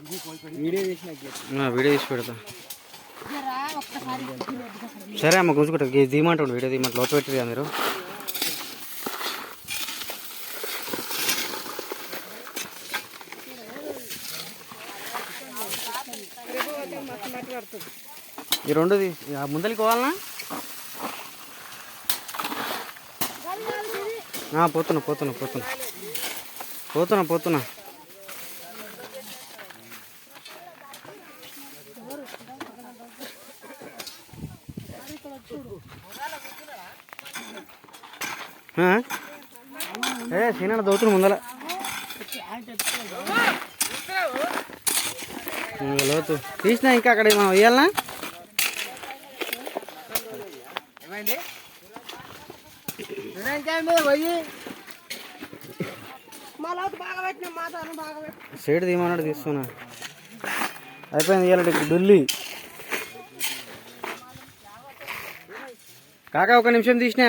Video చేసిన ఆ, video తీసి పెడతా. సరే. అమ్మ గుంజుకుంటా ఇది తీయమంటుండు వీడియో తీయమంట లోతు పెట్టిగా మీరు. ఈ రెండు తీ- ఆ ముందరికి పోవాలనా? పోతున్నా పోతున్నా పోతున్నా. పోతున్నా పోతున్నా. ఏ సీనా దోతుడు ముందల. లోతు. తీసినా ఇంకా అక్కడ మనం వేయాలనా? సైడ్ తీయమన్నాడు తీస్తున్నా అయిపోయింది ఇవాళ ఢిల్లీ. కాకా ఒక నిమిషం తీసినా.